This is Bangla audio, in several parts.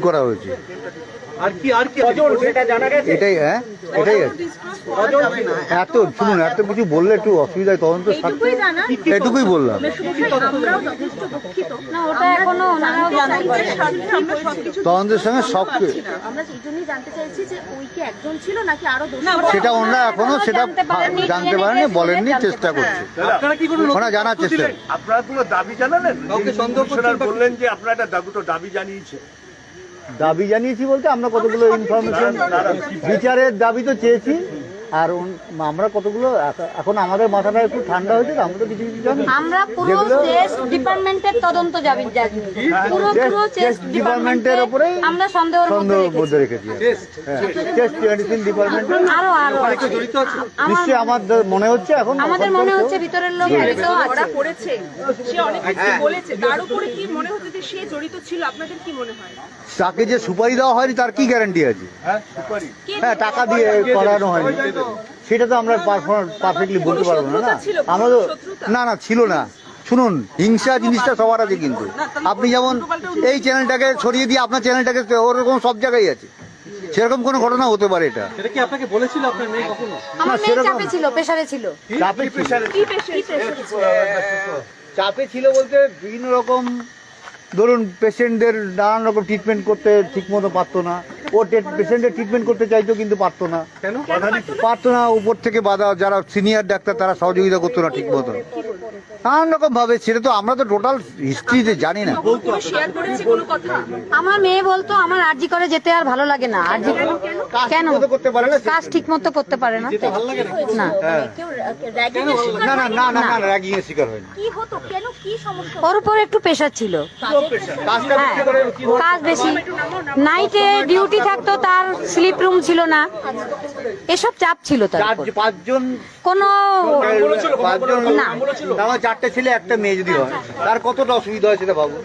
করা হয়েছে। আর কি আর কি সেটা এটাই হ্যাঁ এটাই এত শুনুন এত কিছু বললে একটু অসুবিধা হয় তখন তো এইটুকুই জানা? এটুকুই বললাম। আমরাও যথেষ্ট দুঃখিত। না ওটা এখনও ওনারাও জানান চাইছে স্বার্থে আমরা সবকিছু তদন্তের সঙ্গে সব আমরা এই জন্যই জানতে চাইছি যে ওই কি একজন ছিল নাকি আরও দোষী সেটা ওনারা এখনও সেটা জানতে পারেনি বলেননি চেষ্টা। করছে। আপনারা কি কোনো ওনারা জানার চেষ্টা আপনারা কোনো দাবি জানালেন? বললেন যে আপনারা একটা দাবি দাবি জানিয়েছে। দাবি জানিয়েছি বলতে আমরা কতগুলো ইনফরমেশন বিচারের দাবি তো চেয়েছি। আর আমরা কতগুলো এখন আমাদের মাথাটা একটু ঠান্ডা হয়েছে তো আমরা তো কিছু কিছু জানি। আমরা পুরো টেস্ট ডিপার্টমেন্টের তদন্ত যাবি জানি পুরো পুরো টেস্ট ডিপার্টমেন্টের এর উপরেই আমরা সন্দেহের মধ্যে রেখেছি। হ্যাঁ। টেস্ট মেডিসিন ডিপার্টমেন্ট আরও আরও। জড়িত আছে। নিশ্চয়ই আমার মনে হচ্ছে এখন আমাদের মনে হচ্ছে ভিতরের লোক জড়িত আছে। পড়েছে সে অনেক কিছু বলেছে। তার উপরে কি মনে হচ্ছে যে সে জড়িত ছিল? আপনাদের কি মনে হয়? তাকে যে সুপারি দেওয়া হয়নি তার কি গ্যারান্টি আছে? হ্যাঁ সুপারি। হ্যাঁ টাকা দিয়ে করানো হয়নি। সেটা তো আমরা পারফেক্টলি বলতে পারব না না। আমরা তো না না ছিল না। শুনুন হিংসা জিনিসটা সবার আছে কিন্তু। আপনি যেমন এই চ্যানেলটাকে ছড়িয়ে দিয়ে আপনার চ্যানেলটাকে ওরকম সব জায়গায় আছে। সেরকম কোনো ঘটনা হতে পারে এটা। সেটা কি আপনাকে বলেছিল আপনার মেয়ে কখনো? আমার মেয়ে সেরকম- চাপে ছিল প্রেসারে ছিল। চাপে ছিল। কি পেশে চাপে ছিল বলতে বিভিন্ন রকম ধরুন পেশেন্টদের নানান রকম ট্রিটমেন্ট করতে ঠিক মতো পারতো না। ও পেশেন্টের ট্রিটমেন্ট করতে চাইতো কিন্তু পারতো না। কেন? পারতো না উপর থেকে বাধা যারা সিনিয়র ডাক্তার তারা সহযোগিতা করতো না ঠিক মতো নানান রকম ভাবে সেটা তো আমরা তো টোটাল হিস্ট্রিতে জানি না। শেয়ার করেছে কোনো কথা? আমার মেয়ে বলতো আমার আরজি করে যেতে আর ভালো লাগে না। আরজি কেন? করতে পারে না কাজ ঠিক মতো করতে পারে না? ওর উপর একটু প্রেশার ছিল। হ্যাঁ। কাজ বেশি। নাইটে ডিউটি থাকতো তার স্লিপ রুম ছিল না। এসব চাপ ছিল তার পাঁচজন কোনো পাঁচজন না। আমার চারটে ছেলে একটা মেয়ে যদি হয় তার কতটা অসুবিধা হয় সেটা ভাবো।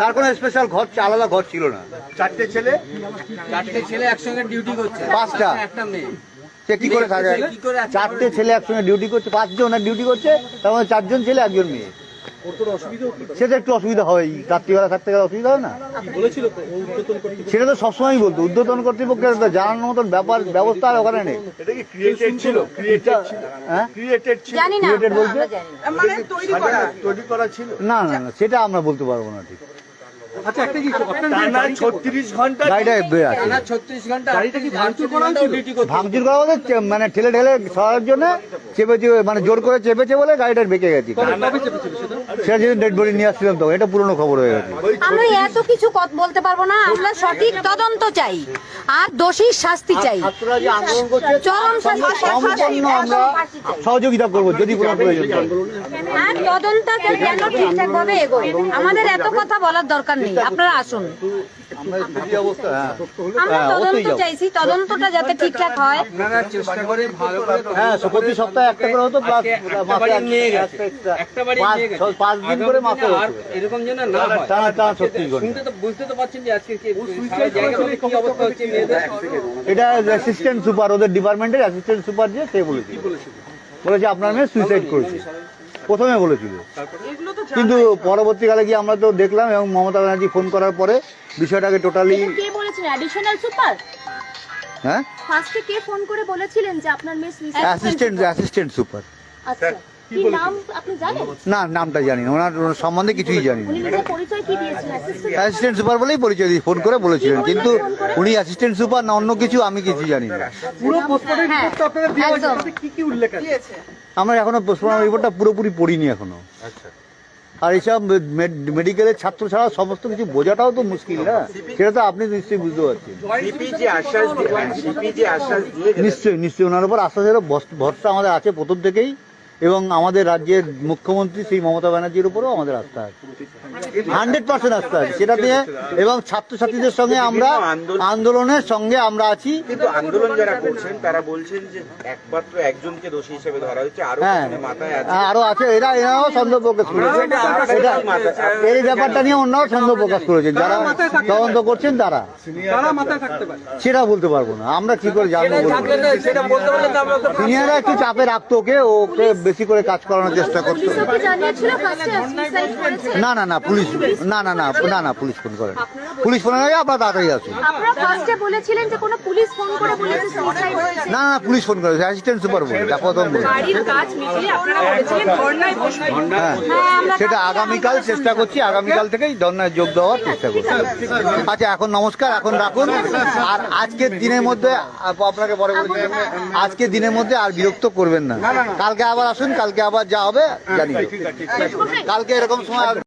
তার কোনো স্পেশাল ঘর আলাদা ঘর ছিল না। চারটে ছেলে? চারটে ছেলে একসঙ্গে ডিউটি করছে। পাঁচটা? একটা মেয়ে। সে কি করে থাকে? চারটে ছেলে একসঙ্গে ডিউটি করছে পাঁচজন ডিউটি করছে তার মধ্যে চারজন ছেলে একজন মেয়ে। সেটা একটু অসুবিধা হয় রাত্রিবেলা থাকতে গেলে অসুবিধা হয় না? সেটা তো সবসময় বলতো উদ্বোধন কর্তৃপক্ষের জানানোর মতন ব্যাপার ব্যবস্থা আর ওখানে নেই। এটা কি ক্রিয়েটেড ছিল? ক্রিয়েটেড ছিল? হ্যাঁ। মানে তৈরি করা। তৈরি করা ছিল? না না না সেটা আমরা বলতে পারব না ঠিক। আচ্ছা একটা জিনিস টানা গাড়িতে ছত্রিশ ঘণ্টা গাড়িটা টানা ছত্রিশ ঘণ্টা গাড়িটা কি ভাঙচুর করা হয়েছিল? ভাঙচুর করা বলতে মানে ঠেলে ঠেলে সরার জন্য চেপে চেপে মানে জোর করে চেপেছে বলে গাড়িটা বেঁকে গেছে। সেটা? যদি ডেড বডি নিয়ে আসছিলাম তো এটা পুরনো খবর হয়ে গেছে। আমরা এত কিছু কত বলতে পারব না আমরা সঠিক তদন্ত চাই আর দোষীর শাস্তি চাই। চরম সম্পূর্ণ আমরা সহযোগিতা করব যদি কোনো প্রয়োজন আর তদন্ত যেন ঠিকঠাক ভাবে এগোয়। আমাদের এত কথা বলার দরকার নেই আপনারা আসুন। আমরা হ্যাঁ। আমরা হ্যাঁ, তদন্ত চাইছি তদন্তটা যাতে ঠিকঠাক হয়। আপনারা চেষ্টা করে ভালো করে হ্যাঁ সো প্রতি সপ্তাহে একটা করে হতো প্লাস একে একটা মাসে বাড়ি এক- নিয়ে গেছে। একটা বাড়ি পাঁচ- নিয়ে গেছে। পাঁচ দিন করে। এরকম যেন না হয়। টানা টানা ছত্রিশ ঘণ্টা। তো বুঝতে তো পারছেন যে আজকে কি সারা জায়গাতে কি অবস্থা হচ্ছে এটা অ্যাসিস্ট্যান্ট সুপার ওদের ডিপার্টমেন্টের অ্যাসিস্ট্যান্ট সুপার যে সে বলেছিল। বলেছে আপনার মেয়ে সুইসাইড করেছে। প্রথমে বলেছিল। কিন্তু পরবর্তীকালে গিয়ে আমরা তো দেখলাম এবং মমতা ব্যানার্জি ফোন করার পরে বিষয়টাকে টোটালি কে বলেছেন অ্যাডিশনাল সুপার হ্যাঁ? ফার্স্টে কে ফোন করে বলেছিলেন যে আপনার মেয়ে সুইসাইড অ্যাসিস্ট্যান্ট অ্যাসিস্ট্যান্ট সুপার। আচ্ছা। কি নাম আপনি জানেন? না নামটা জানি না। ওনার সম্বন্ধে কিছুই জানি না। পরিচয় কি দিয়েছেন? Assistant super? বলেই পরিচয় দিয়ে ফোন করে বলেছিলেন। কিন্তু উনি অ্যাসিস্ট্যান্ট সুপার না অন্য কিছু আমি কিছু জানি না। পুরো পোস্টমর্টম হ্যাঁ, রিপোর্টটা আপনারা দেওয়া হয়েছে একদম। তাতে কি কি উল্লেখ আছে? আমরা এখনও পোস্টমর্টম রিপোর্টটা পুরোপুরি পড়িনি এখনও। আর এইসব মেডিকেলের ছাত্র ছাড়া সমস্ত কিছু বোঝাটাও তো মুশকিল না? সেটা তো আপনি নিশ্চয়ই বুঝতে পারছেন। সিপি যে আশ্বাস দিয়ে সিপি যে আশ্বাস দিয়ে নিশ্চয়ই নিশ্চয়ই ওনার উপর আশ্বাসের ভরসা আমাদের আছে প্রথম থেকেই। এবং আমাদের রাজ্যের মুখ্যমন্ত্রী শ্রী মমতা ব্যানার্জির উপরেও আমাদের আস্থা আছে। হান্ড্রেড পার্সেন্ট আস্থা আছে। সেটা দিয়ে এবং ছাত্রছাত্রীদের সঙ্গে আমরা আন্দোলনের সঙ্গে আমরা আছি। কিন্তু আন্দোলন যারা করছেন তারা বলছেন যে একমাত্র একজনকে দোষী হিসেবে ধরা হচ্ছে আরও হ্যাঁ। মাথায় আছে। আরও আছে। এরা এরাও সন্দেহ প্রকাশ করেছে। এই ব্যাপারটা নিয়ে অন্যরাও সন্দেহ প্রকাশ করেছেন যারা তদন্ত করছেন তারা। সেটা বলতে পারব না। আমরা কি করে জানব সিনিয়ররা একটু চাপে রাখতো ওকে ওকে বেশি করে কাজ করানোর চেষ্টা করতো। করেছে। না না না পুলিশ না না না না না পুলিশ ফোন করেন। পুলিশ ফোন আগে আপনার তাড়াতাড়ি আসুন আপনারা ফার্স্টে বলেছিলেন যে কোনো পুলিশ ফোন করে বলেছে সুইসাইড হয়েছে। না না পুলিশ ফোন করেছে অ্যাসিস্ট্যান্ট সুপার বলে দেখো তো সেটা আগামীকাল চেষ্টা করছি আগামীকাল থেকেই ধর্নায় যোগ দেওয়ার চেষ্টা করছি। আচ্ছা এখন নমস্কার এখন রাখুন। আর আজকের দিনের মধ্যে আপ- আপনাকে পরে আজকের দিনের মধ্যে আর বিরক্ত করবেন না। কালকে আবার আসুন কালকে আবার যা হবে জানি কালকে এরকম সময়।